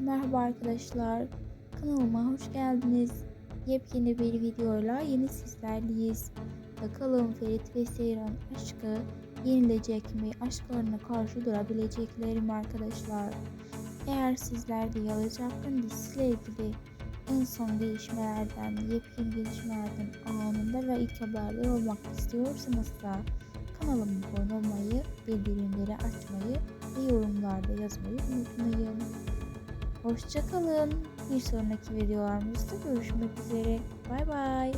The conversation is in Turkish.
Merhaba arkadaşlar. Kanalıma hoş geldiniz. Yepyeni bir videoyla yeni sizlerleyiz. Bakalım Ferit ve Seyran aşkı yenilecek mi? Aşklarına karşı durabilecekler mi arkadaşlar? Eğer sizler de Akın dizisiyle ilgili en son gelişmelerden, yepyeni gelişmelerden anında ve ilk haberdar olmak istiyorsanız da kanalıma abone olmayı, bildirimleri açmayı ve yorumlarda yazmayı unutmayın. Hoşçakalın. Bir sonraki videolarımızda görüşmek üzere. Bay bay.